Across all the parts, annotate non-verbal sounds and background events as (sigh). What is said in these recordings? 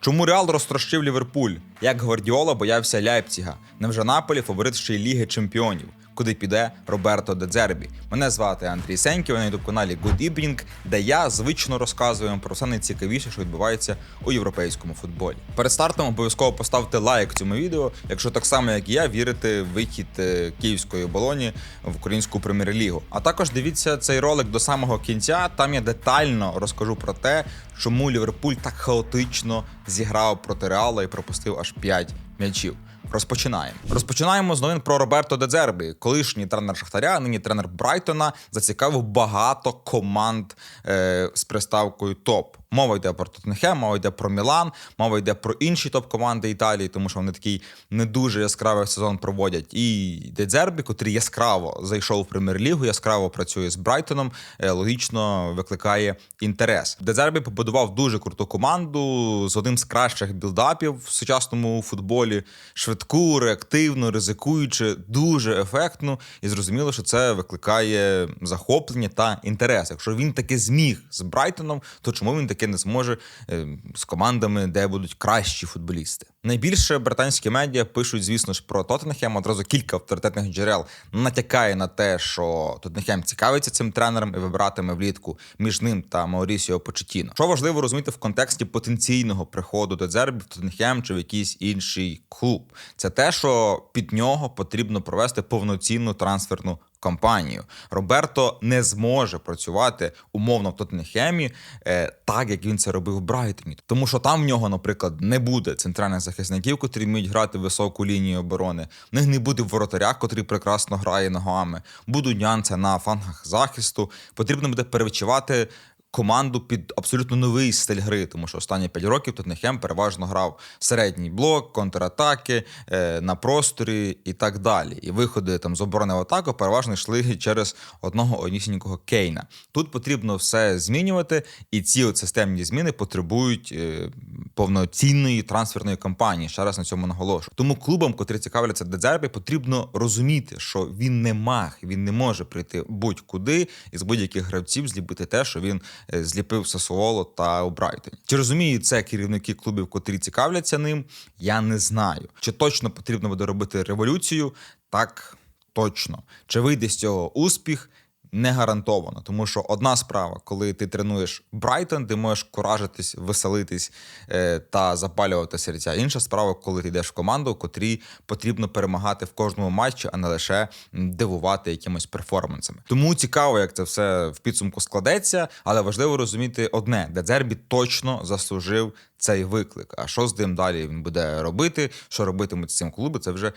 Чому Реал розтрощив Ліверпуль? Як Гвардіола боявся Ляйпціга? Невже Наполі фаворит ще й Ліги Чемпіонів? Куди піде Роберто Дедзербі? Мене звати Андрій Сеньків, на youtube каналі Good Evening, де я звично розказую вам про все найцікавіше, що відбувається у європейському футболі. Перед стартом обов'язково поставте лайк цьому відео, якщо так само, як і я, вірите в вихід е, київської оболоні в українську прем'єр-лігу. А також дивіться цей ролик до самого кінця. Там я детально розкажу про те, чому Ліверпуль так хаотично зіграв проти Реала і пропустив аж 5 м'ячів. Розпочинаємо. Розпочинаємо з новин про Роберто Дедзербі. Колишній тренер Шахтаря, нині тренер Брайтона, зацікавив багато команд е, з приставкою топ. Мова йде про Тоттенхем, мова йде про Мілан, мова йде про інші топ-команди Італії, тому що вони такий не дуже яскравий сезон проводять. І Дедзербі, котрий яскраво зайшов в прем'єр-лігу, яскраво працює з Брайтоном, е, логічно викликає інтерес. Дедзербі побудував дуже круту команду з одним з кращих білдапів в сучасному футболі. Швидку, реактивну, ризикуючи, дуже ефектну, і зрозуміло, що це викликає захоплення та інтерес. Якщо він таки зміг з Брайтоном, то чому він таки не зможе е, з командами, де будуть кращі футболісти? Найбільше британські медіа пишуть, звісно ж, про Тоттенхем. Одразу кілька авторитетних джерел натякає на те, що Тоттенхем цікавиться цим тренером і вибиратиме влітку між ним та Маурісіо Почетіно. Що важливо розуміти в контексті потенційного приходу до Дзербі в Тоттенхем чи в якийсь інший клуб. Це те, що під нього потрібно провести повноцінну трансферну кампанію. Роберто не зможе працювати умовно в Тоттенхемі е, так, як він це робив в Брайтоні. Тому що там в нього, наприклад, не буде центральних захисників, котрі вміють грати високу лінію оборони. В них не буде воротаря, котрий прекрасно грає ногами. Будуть нюанси на фангах захисту. Потрібно буде перевичувати команду під абсолютно новий стиль гри, тому що останні 5 років Тоттенхем переважно грав середній блок, контратаки е, на просторі і так далі. І виходи там з оборони в атаку переважно йшли (laughs) через одного однісінького Кейна. Тут потрібно все змінювати, і ці от системні зміни потребують е, повноцінної трансферної кампанії. Ще раз на цьому наголошую. Тому клубам, котрі цікавляться Дедзербі, потрібно розуміти, що він не маг, він не може прийти будь-куди і з будь-яких гравців зліпити те, що він зліпив Сасуоло та Брайтон. Чи розуміють це керівники клубів, котрі цікавляться ним? Я не знаю. Чи точно потрібно буде робити революцію? Так точно. Чи вийде з цього успіх? Не гарантовано, тому що одна справа, коли ти тренуєш Брайтон, ти можеш куражитись, веселитись е, та запалювати серця. Інша справа, коли ти йдеш в команду, котрій потрібно перемагати в кожному матчі, а не лише дивувати якимось перформансами. Тому цікаво, як це все в підсумку складеться, але важливо розуміти одне: Дедзербі точно заслужив цей виклик. А що з ним далі він буде робити? Що робитимуть з цим клуби? Це вже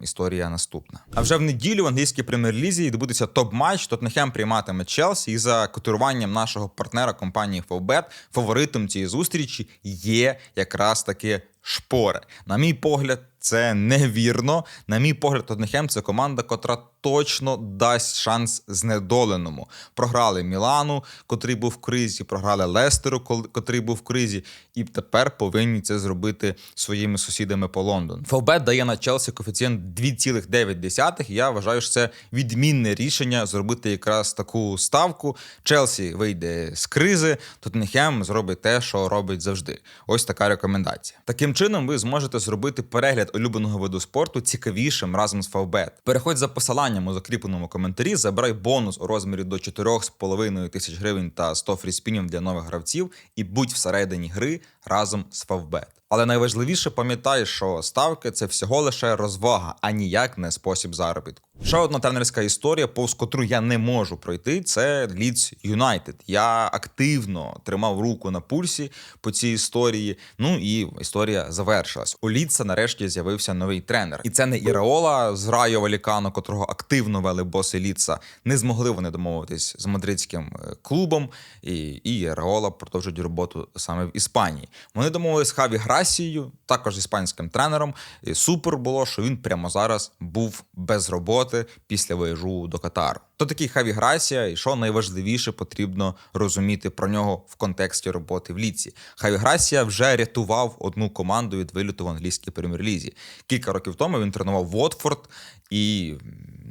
історія наступна. А вже в неділю в англійській прем'єр-лізі відбудеться топ-матч. Тоттенхем прийматиме Челсі. І за котируванням нашого партнера компанії Фовбет фаворитом цієї зустрічі є якраз таки шпори. На мій погляд, це невірно. На мій погляд, Тоттенхем – це команда, котра точно дасть шанс знедоленому. Програли Мілану, котрий був в кризі, програли Лестеру, котрий був в кризі, і тепер повинні це зробити своїми сусідами по Лондону. Фовбет дає на Челсі коефіцієнт 2,9. Я вважаю, що це відмінне рішення зробити якраз таку ставку. Челсі вийде з кризи, Тоттенхем зробить те, що робить завжди. Ось така рекомендація. Таким чином, ви зможете зробити перегляд улюбленого виду спорту цікавішим разом з Фавбет. Переходь за посиланням у закріпленому коментарі, забирай бонус у розмірі до 4,5 тисяч гривень та 100 фріспінів для нових гравців і будь всередині гри разом з Фавбет. Але найважливіше пам'ятай, що ставки це всього лише розвага, а ніяк не спосіб заробітку. Ще одна тренерська історія, повз котру я не можу пройти, це Leeds United. Я активно тримав руку на пульсі по цій історії. Ну і історія завершилась. У Лідса нарешті з'явився новий тренер. І це не Іреола з Райо Валікано, котрого активно вели боси Лідса. Не змогли вони домовитись з мадридським е, клубом, і, і Іреола продовжують роботу саме в Іспанії. Вони домовились з Хаві Грасією, також іспанським тренером. І супер було, що він прямо зараз був без роботи після виїжджу до Катару. То такий Хаві Грасія, і що найважливіше потрібно розуміти про нього в контексті роботи в ліці. Хаві Грасія вже рятував одну команду від виліту в англійській прем'єр-лізі. Кілька років тому він тренував Вотфорд і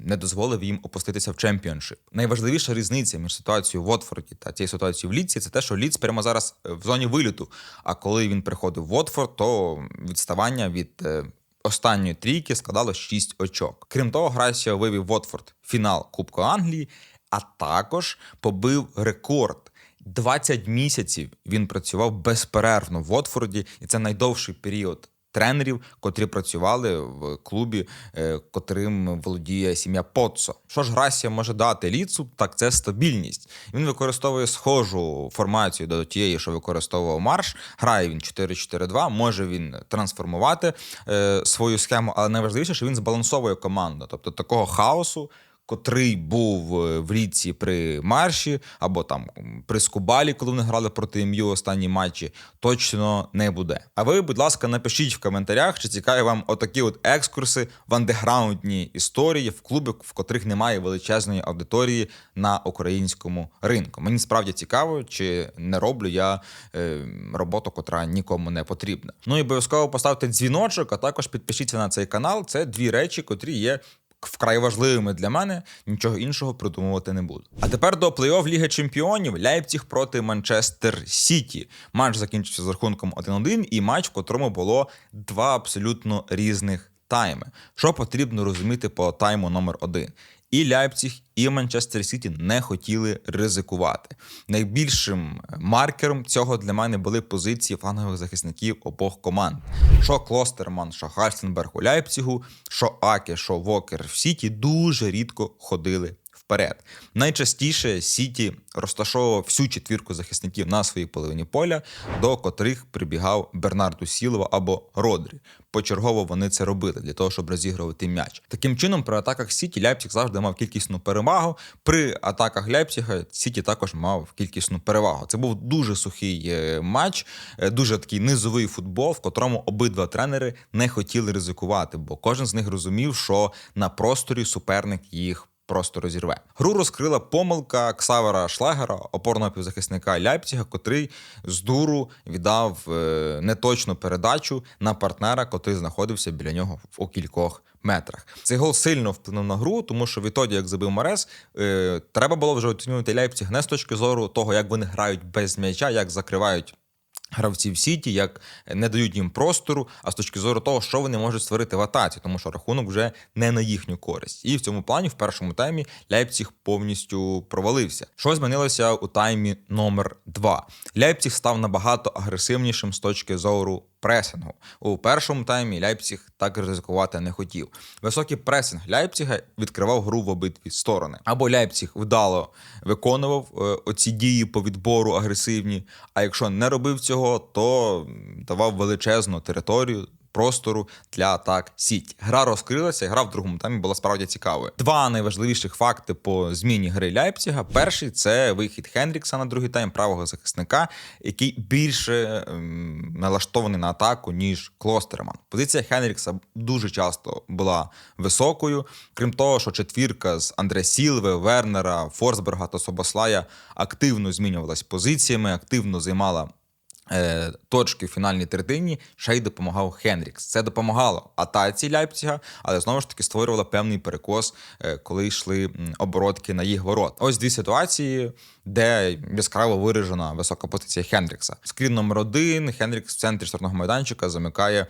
не дозволив їм опуститися в чемпіоншип. Найважливіша різниця між ситуацією в Уотфорді та цією ситуацією в Ліці це те, що Ліц прямо зараз е, в зоні виліту. А коли він приходив в Уотфорд, то відставання від е, останньої трійки складало 6 очок. Крім того, Грасіо вивів Вотфорд фінал Кубку Англії, а також побив рекорд. 20 місяців він працював безперервно в Отфорді, і це найдовший період тренерів, котрі працювали в клубі, е, котрим володіє сім'я Поццо. Що ж Грасія може дати ліцу? Так це стабільність. Він використовує схожу формацію до тієї, що використовував Марш. Грає він 4-4-2, може він трансформувати е, свою схему, але найважливіше, що він збалансовує команду. Тобто такого хаосу котрий був е, в ріці при марші, або там при Скубалі, коли вони грали проти МЮ останні матчі, точно не буде. А ви, будь ласка, напишіть в коментарях, чи цікаві вам отакі от екскурси в андеграундні історії в клубах, в котрих немає величезної аудиторії на українському ринку. Мені справді цікаво, чи не роблю я е, роботу, котра нікому не потрібна. Ну і обов'язково поставте дзвіночок, а також підпишіться на цей канал. Це дві речі, котрі є вкрай важливими для мене, нічого іншого придумувати не буду. А тепер до плей-офф Ліги Чемпіонів Ляйпціг проти Манчестер Сіті. Матч закінчився з рахунком 1-1 і матч, в котрому було два абсолютно різних тайми. Що потрібно розуміти по тайму номер 1 і Ляйпціг, і Манчестер Сіті не хотіли ризикувати. Найбільшим маркером цього для мене були позиції флангових захисників обох команд. Що Клостерман, що Гальстенберг у Ляйпцігу, що Аке, що Вокер в Сіті дуже рідко ходили вперед. Найчастіше Сіті розташовував всю четвірку захисників на своїй половині поля, до котрих прибігав Бернарду Сілова або Родрі. Почергово вони це робили для того, щоб розігрувати м'яч. Таким чином, при атаках Сіті Ляйпціг завжди мав кількісну перевагу. При атаках Ляйпціга Сіті також мав кількісну перевагу. Це був дуже сухий е, матч, е, дуже такий низовий футбол, в котрому обидва тренери не хотіли ризикувати, бо кожен з них розумів, що на просторі суперник їх просто розірве. Гру розкрила помилка Ксавера Шлагера, опорного півзахисника Ляйпціга, котрий з дуру віддав е, неточну передачу на партнера, котрий знаходився біля нього у кількох метрах. Цей гол сильно вплинув на гру, тому що відтоді, як забив Марес, е, треба було вже оцінювати Ляйпціг не з точки зору того, як вони грають без м'яча, як закривають. Гравців Сіті, як не дають їм простору, а з точки зору того, що вони можуть створити в атаці, тому що рахунок вже не на їхню користь. І в цьому плані в першому таймі Ляйпціг повністю провалився. Що змінилося у таймі номер 2 Ляйпціг став набагато агресивнішим з точки зору пресингу. У першому таймі Ляйпціг так ризикувати не хотів. Високий пресинг Ляйпціга відкривав гру в обидві сторони. Або Ляйпціг вдало виконував е, оці дії по відбору агресивні. А якщо не робив цього, то давав величезну територію простору для атак Сіті. Гра розкрилася, гра в другому таймі була справді цікавою. Два найважливіших факти по зміні гри Ляйпціга. Перший це вихід Хендрікса на другий тайм правого захисника, який більше ем, налаштований на атаку, ніж Клостерман. Позиція Хендрікса дуже часто була високою. Крім того, що четвірка з Андре Сілве, Вернера, Форсберга та Собослая активно змінювалась позиціями, активно займала точки в фінальній третині ще й допомагав Хенрікс. Це допомагало атаці Ляйпціга, але знову ж таки створювало певний перекос, е, коли йшли оборотки на їх ворот. Ось дві ситуації, де яскраво виражена висока позиція Хендрікса. Скрін номер один. Хендрікс в центрі штрафного майданчика замикає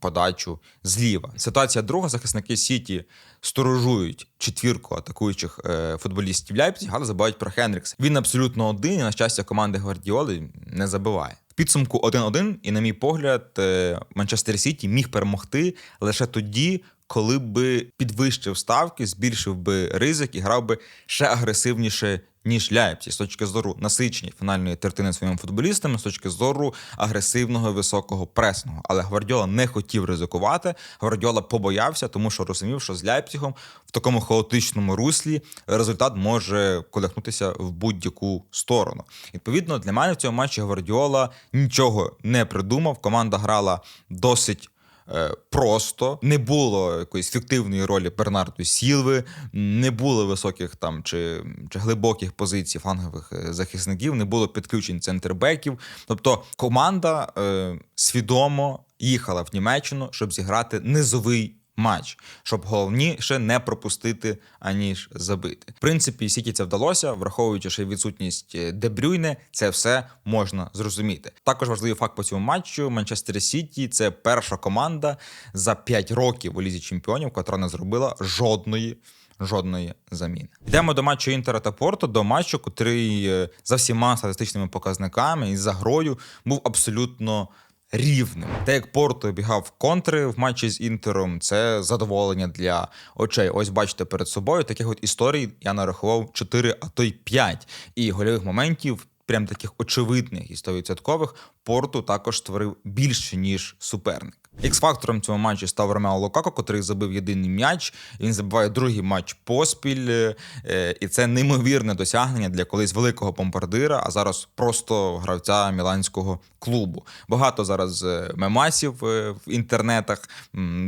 подачу зліва. Ситуація друга. Захисники Сіті сторожують четвірку атакуючих е, футболістів Ляйпціга, але забувають про Хенрікс. Він абсолютно один і на щастя команди Гвардіоли не забиває. Підсумку 1-1, і, на мій погляд, е, Манчестер Сіті міг перемогти лише тоді, коли би підвищив ставки, збільшив би ризик і грав би ще агресивніше ніж Ляйпці з точки зору насичення фінальної третини своїми футболістами, з точки зору агресивного високого пресного. Але Гвардіола не хотів ризикувати. Гвардіола побоявся, тому що розумів, що з Ляйпцігом в такому хаотичному руслі результат може колихнутися в будь-яку сторону. Відповідно, для мене в цьому матчі Гвардіола нічого не придумав. Команда грала досить. Е, просто не було якоїсь фіктивної ролі Бернарду Сілви, не було високих там чи чи глибоких позицій флангових е, захисників, не було підключень центрбеків. Тобто команда е, свідомо їхала в Німеччину, щоб зіграти низовий матч, щоб головніше не пропустити аніж забити. В принципі, Сіті це вдалося, враховуючи ще відсутність е, Дебрюйне, це все можна зрозуміти. Також важливий факт по цьому матчу: Манчестер Сіті це перша команда за 5 років у лізі чемпіонів, котра не зробила жодної. Жодної заміни. Йдемо до матчу Інтера та Порту, до матчу, котрий е, за всіма статистичними показниками і за грою був абсолютно рівним. Те, як Порто обігав контри в матчі з Інтером, це задоволення для очей. Ось бачите перед собою таких от історій я нарахував 4, а то й 5. І гольових моментів, прям таких очевидних і 100% Порту також створив більше, ніж суперник. Ікс-фактором цього матчу став Ромео Лукако, котрий забив єдиний м'яч. Він забиває другий матч поспіль, е, і це неймовірне досягнення для колись великого бомбардира, а зараз просто гравця міланського клубу. Багато зараз е, мемасів е, в інтернетах.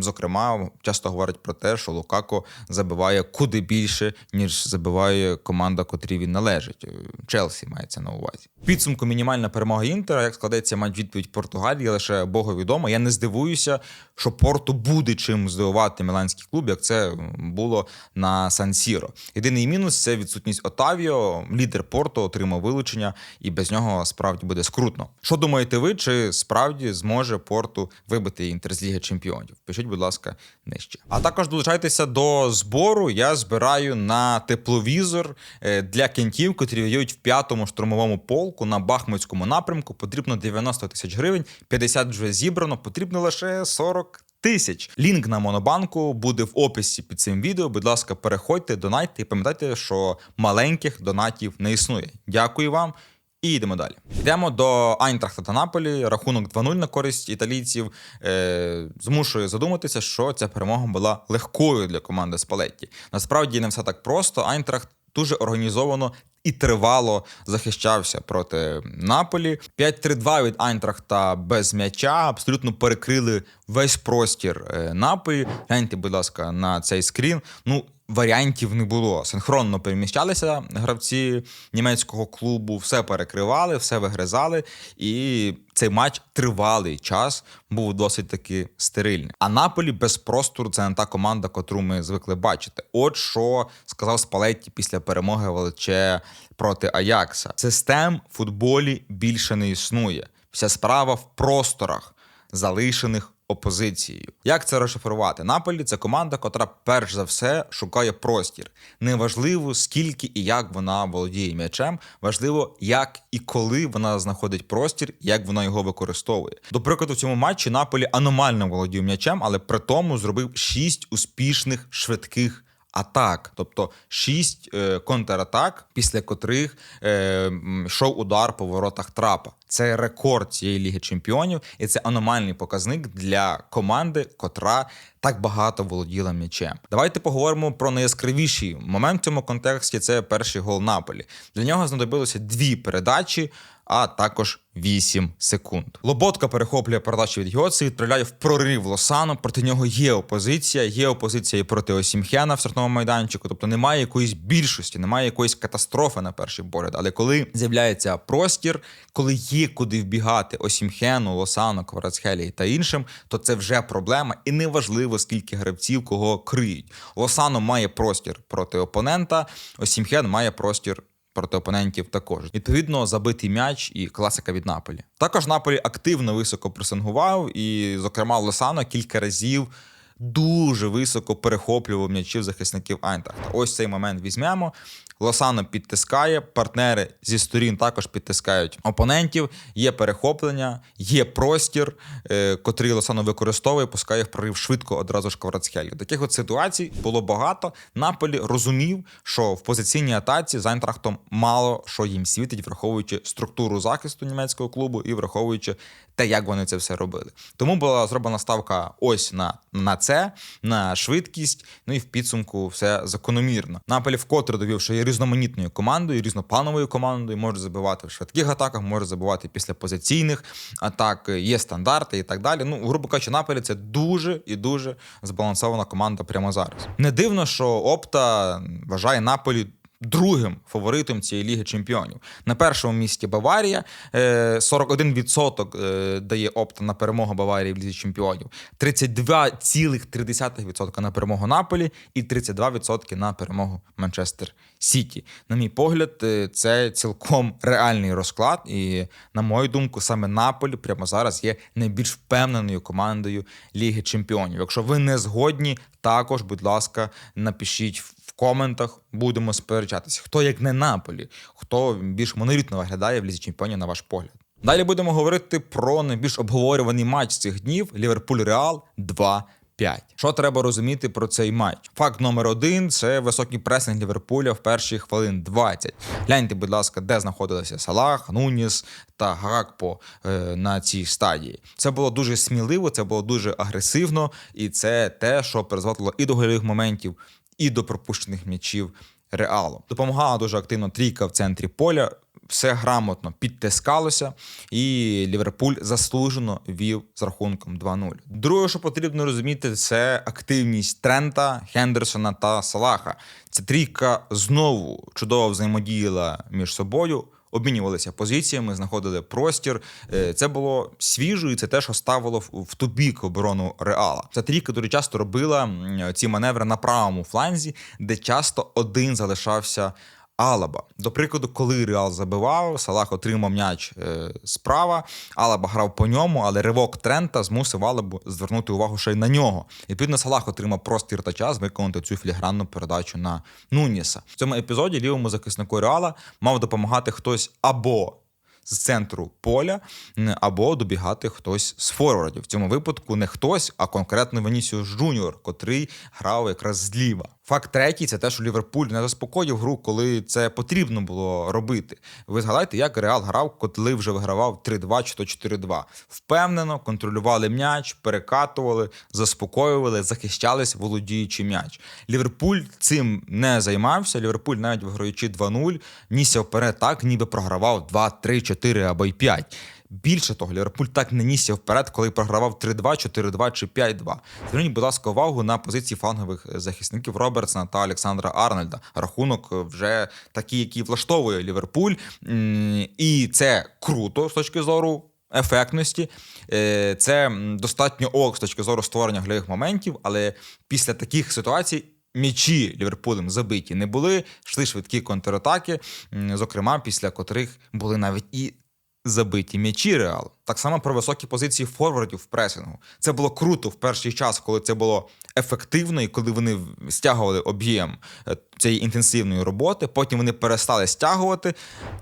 Зокрема, часто говорять про те, що Лукако забиває куди більше, ніж забиває команда, котрій він належить. Челсі мається на увазі. Підсумку мінімальна перемога Інтера. Як складеться матч відповідь Португалії, лише Богу відомо. Я не здивуюся, що Порту буде чим здивувати міланський клуб, як це було на Сан-Сіро. Єдиний мінус це відсутність Отавіо. Лідер Порту отримав вилучення, і без нього справді буде скрутно. Що думаєте ви? Чи справді зможе Порту вибити інтер з Ліги Чемпіонів? Пишіть, будь ласка, нижче. А також долучайтеся до збору. Я збираю на тепловізор е, для кінтів, котрі воюють в п'ятому штурмовому полку на Бахмутському напрямку. Потрібно 90 тисяч гривень, 50 вже зібрано, потрібно лише 40 тисяч. Лінк на монобанку буде в описі під цим відео. Будь ласка, переходьте, донайте і пам'ятайте, що маленьких донатів не існує. Дякую вам. І йдемо далі. Йдемо до Айнтрахта та Наполі. Рахунок 2-0 на користь італійців е, змушує задуматися, що ця перемога була легкою для команди Спалетті. Насправді не все так просто. Айнтрахт дуже організовано і тривало захищався проти Наполі. 5-3-2 від Айнтрахта без м'яча абсолютно перекрили весь простір е, Наполі. Гляньте, будь ласка, на цей скрін. Ну, варіантів не було. Синхронно переміщалися гравці німецького клубу, все перекривали, все вигризали, і цей матч тривалий час був досить таки стерильний. А Наполі без простору це не та команда, котру ми звикли бачити. От що сказав Спалетті після перемоги Величе проти Аякса. Систем в футболі більше не існує. Вся справа в просторах, залишених опозицією. Як це розшифрувати? Наполі це команда, котра перш за все шукає простір. Неважливо, скільки і як вона володіє м'ячем, важливо, як і коли вона знаходить простір, як вона його використовує. До прикладу, в цьому матчі Наполі аномально володів м'ячем, але при тому зробив шість успішних швидких. Атак, тобто шість е, контратак, після котрих е, йшов удар по воротах трапа. Це рекорд цієї ліги чемпіонів, і це аномальний показник для команди, котра так багато володіла м'ячем. Давайте поговоримо про найяскравіший момент в цьому контексті. Це перший гол Наполі. Для нього знадобилося дві передачі. А також 8 секунд. Лоботка перехоплює передачу від Йоци, відправляє в прорив Лосану. Проти нього є опозиція, є опозиція і проти Осімхена в стартовому майданчику. Тобто немає якоїсь більшості, немає якоїсь катастрофи на перший погляд. Але коли з'являється простір, коли є куди вбігати Осімхену, Лосану, Кварацхелі та іншим, то це вже проблема, і неважливо скільки гравців кого криють. Лосано має простір проти опонента, Осімхен має простір проти опонентів також. Відповідно, забитий м'яч і класика від Наполі. Також Наполі активно високо пресингував, і, зокрема, Лосано кілька разів. Дуже високо перехоплював м'ячів захисників Айнтрахта. Ось цей момент візьмемо. Лосано підтискає, партнери зі сторін також підтискають опонентів. Є перехоплення, є простір, е, котрий Лосано використовує, пускає в прорив швидко одразу ж Кварацхелю. Таких от ситуацій було багато. Наполі розумів, що в позиційній атаці з Айнтрахтом мало що їм світить, враховуючи структуру захисту німецького клубу і враховуючи те, як вони це все робили. Тому була зроблена ставка ось на, на це, на швидкість. Ну і в підсумку все закономірно. Наполі вкотре довів, що є різноманітною командою, різноплановою командою, може забивати в швидких атаках, може забивати після позиційних атак, є стандарти і так далі. Ну, грубо кажучи, Наполі це дуже і дуже збалансована команда прямо зараз. Не дивно, що Опта вважає Наполі другим фаворитом цієї ліги чемпіонів. На першому місці Баварія е, 41% е, дає опта на перемогу Баварії в лізі чемпіонів, 32,3% на перемогу Наполі і 32% на перемогу Манчестер Сіті. На мій погляд, е, це цілком реальний розклад. І, на мою думку, саме Наполі прямо зараз є найбільш впевненою командою Ліги Чемпіонів. Якщо ви не згодні, також, будь ласка, напишіть в коментах, будемо сперечатися. Хто як не Наполі, хто більш монолітно виглядає в лізі чемпіонів, на ваш погляд. Далі будемо говорити про найбільш обговорюваний матч цих днів Ліверпуль Реал 2. 5. Що треба розуміти про цей матч? Факт номер один це високий пресинг Ліверпуля в перші хвилин 20. Гляньте, будь ласка, де знаходилися Салах, Нуніс та Гакпо е, на цій стадії. Це було дуже сміливо, це було дуже агресивно, і це те, що призводило і до гольових моментів, і до пропущених м'ячів Реалу. Допомагала дуже активно трійка в центрі поля. Все грамотно підтискалося, і Ліверпуль заслужено вів з рахунком 2-0. Друге, що потрібно розуміти, це активність Трента, Хендерсона та Салаха. Ця трійка знову чудово взаємодіяла між собою. Обмінювалися позиціями, знаходили простір. Е, Це було свіжо, і це те, що ставило в- ту бік оборону Реала. Ця трійка дуже часто робила ці маневри на правому фланзі, де часто один залишався Алаба. До прикладу, коли Реал забивав, Салах отримав м'яч е, справа, Алаба грав по ньому, але ривок Трента змусив Алабу звернути увагу ще й на нього. І, Відповідно, Салах отримав простір та час виконати цю філігранну передачу на Нуніса. В цьому епізоді лівому захиснику Реала мав допомагати хтось або з центру поля, або добігати хтось з форвардів. В цьому випадку не хтось, а конкретно Венісіус Джуніор, котрий грав якраз зліва. Факт третій це те, що Ліверпуль не заспокоїв гру, коли це потрібно було робити. Ви згадайте, як Реал грав, коли вже вигравав 3-2 чи то 4-2. Впевнено, контролювали м'яч, перекатували, заспокоювали, захищались, володіючи м'яч. Ліверпуль цим не займався. Ліверпуль, навіть виграючи 2-0, нісся вперед так, ніби програвав 2, 3, 4 або й 5. Більше того, Ліверпуль так не нісся вперед, коли програвав 3-2, 4-2 чи 5-2. Зверніть, будь ласка, увагу на позиції флангових захисників Робертсона та Олександра Арнольда. Рахунок вже такий, який влаштовує Ліверпуль. І це круто з точки зору. Ефектності Е, це достатньо ок з точки зору створення гольових моментів, але після таких ситуацій м'ячі Ліверпулем забиті не були, йшли швидкі контратаки, зокрема, після котрих були навіть і забиті м'ячі Реалу. Так само про високі позиції форвардів в пресингу. Це було круто в перший час, коли це було ефективно і коли вони стягували об'єм е, цієї інтенсивної роботи. Потім вони перестали стягувати,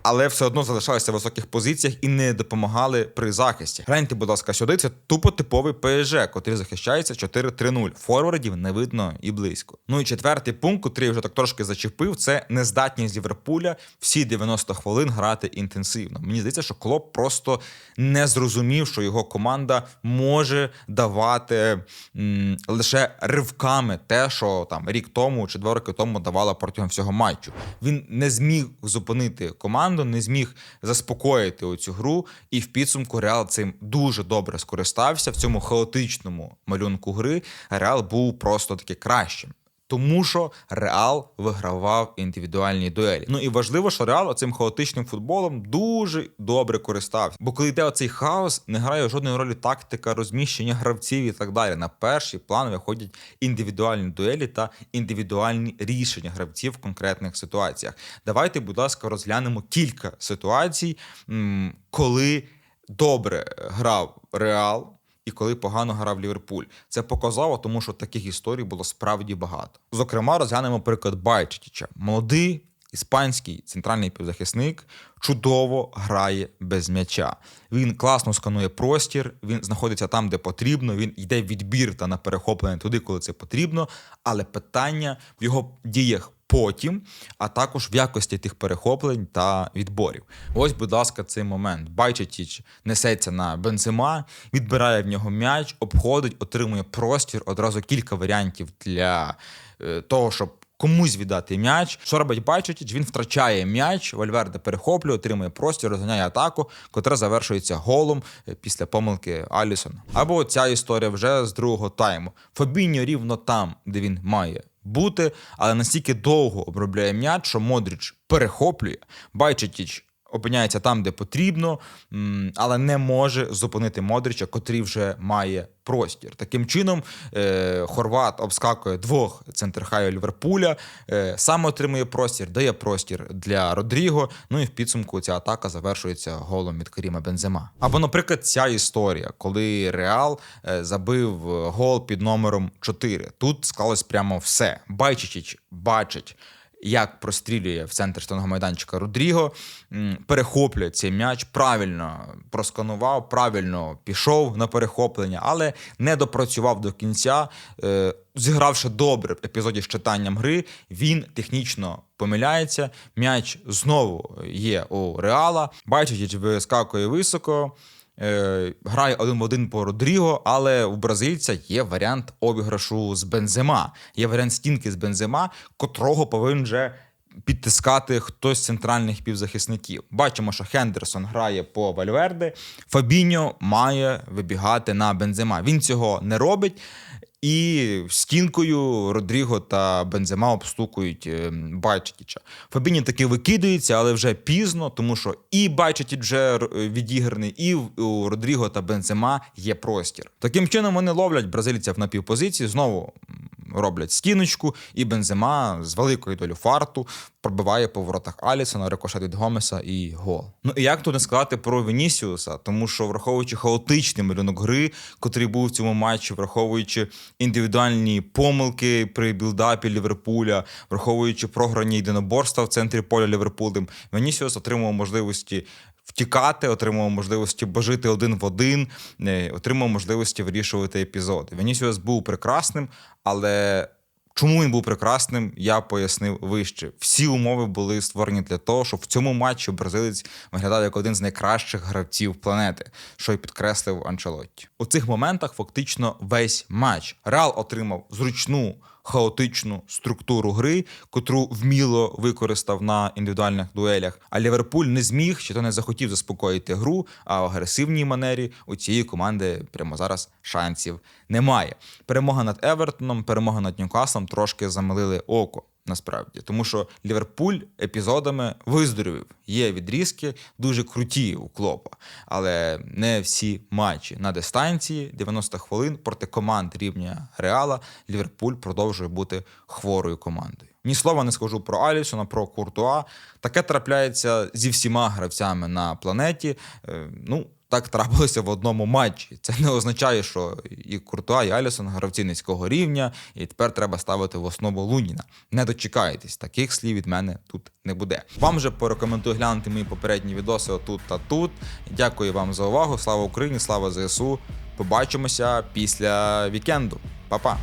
але все одно залишалися в високих позиціях і не допомагали при захисті. Гляньте, будь ласка, сюди це тупо типовий ПСЖ, котрий захищається 4-3-0. Форвардів не видно і близько. Ну і четвертий пункт, котрий вже так трошки зачепив, це нездатність Ліверпуля всі 90 хвилин грати інтенсивно. Мені здається, що Клоп просто не зрозумів, що його команда може давати м, лише ривками те, що там рік тому чи два роки тому давала протягом всього матчу. Він не зміг зупинити команду, не зміг заспокоїти оцю гру, і в підсумку Реал цим дуже добре скористався. В цьому хаотичному малюнку гри Реал був просто таки кращим. Тому що Реал вигравав індивідуальні дуелі. Ну і важливо, що Реал цим хаотичним футболом дуже добре користався. Бо коли йде оцей хаос, не грає жодної ролі тактика, розміщення гравців і так далі. На перший план виходять індивідуальні дуелі та індивідуальні рішення гравців в конкретних ситуаціях. Давайте, будь ласка, розглянемо кілька ситуацій, коли добре грав Реал і коли погано грав Ліверпуль. Це показово, тому що таких історій було справді багато. Зокрема, розглянемо приклад Байчетіча. Молодий іспанський центральний півзахисник чудово грає без м'яча. Він класно сканує простір, він знаходиться там, де потрібно. Він йде в відбір та на перехоплення туди, коли це потрібно. Але питання в його діях потім, а також в якості тих перехоплень та відборів. Ось, будь ласка, цей момент. Байчетіч несеться на Бензима, відбирає в нього м'яч, обходить, отримує простір, одразу кілька варіантів для е, того, щоб. Комусь віддати м'яч. Що робить Байчетіч? Він втрачає м'яч, Вальверде перехоплює, отримує простір, розганяє атаку, котра завершується голом е, після помилки Алісона. Або ця історія вже з другого тайму. Фабіньо рівно там, де він має бути, але настільки довго обробляє м'яч, що Модріч перехоплює. Байчетіч опиняється там, де потрібно, але не може зупинити Модрича, котрий вже має простір. Таким чином, е, Хорват обскакує двох центрхаю Ліверпуля, е, сам отримує простір, дає простір для Родріго. Ну і в підсумку ця атака завершується голом від Каріма Бензема. Або, наприклад, ця історія, коли Реал е, забив гол під номером 4. Тут склалось прямо все. Байчичич бачить як прострілює в центр штанного майданчика Родріго, перехоплює цей м'яч, правильно просканував, правильно пішов на перехоплення, але не допрацював до кінця. Е, Зігравши добре в епізоді з читанням гри, він технічно помиляється. М'яч знову є у Реала. Бачить, вискакує високо. Е, грає один в один по Родріго, але у бразильця є варіант обіграшу з Бензема. Є варіант стінки з Бензема, котрого повинен вже підтискати хтось з центральних півзахисників. Бачимо, що Хендерсон грає по Вальверде. Фабіньо має вибігати на Бензема. Він цього не робить. І стінкою Родріго та Бензема обстукують е, Байчетіча. Фабіні таки викидується, але вже пізно, тому що і Байчетіч вже е, відіграний, і у Родріго та Бензема є простір. Таким чином вони ловлять бразильця в напівпозиції, знову роблять стіночку, і Бензема з великою долю фарту пробиває по воротах Алісона, рикошет від Гомеса і гол. Ну і як тут не сказати про Венісіуса, тому що враховуючи хаотичний малюнок гри, котрий був в цьому матчі, враховуючи індивідуальні помилки при білдапі Ліверпуля, враховуючи програні єдиноборства в центрі поля Ліверпулем, Венісіус отримав можливості. Втікати, отримав можливості бажити один в один, е, отримав можливості вирішувати епізоди. Венісіус був прекрасним, але чому він був прекрасним, я пояснив вище. Всі умови були створені для того, щоб в цьому матчі бразилець виглядав як один з найкращих гравців планети, що й підкреслив Анчелотті. У цих моментах фактично весь матч Реал отримав зручну. Хаотичну структуру гри, котру вміло використав на індивідуальних дуелях. А Ліверпуль не зміг чи то не захотів заспокоїти гру, а в агресивній манері у цієї команди прямо зараз шансів немає. Перемога над Евертоном, перемога над Ньюкаслом трошки замилили око. Насправді, тому що Ліверпуль епізодами виздоровів. Є відрізки дуже круті у клопа, але не всі матчі на дистанції 90 хвилин проти команд рівня Реала. Ліверпуль продовжує бути хворою командою. Ні слова не скажу про Алісона, про Куртуа. Таке трапляється зі всіма гравцями на планеті. Е, Ну, так трапилося в одному матчі. Це не означає, що і Куртуа, і Алісон гравці низького рівня, і тепер треба ставити в основу Луніна. Не дочекайтесь, таких слів від мене тут не буде. Вам же порекомендую глянути мої попередні відоси отут та тут. Дякую вам за увагу. Слава Україні, слава ЗСУ. Побачимося після вікенду. Па-па!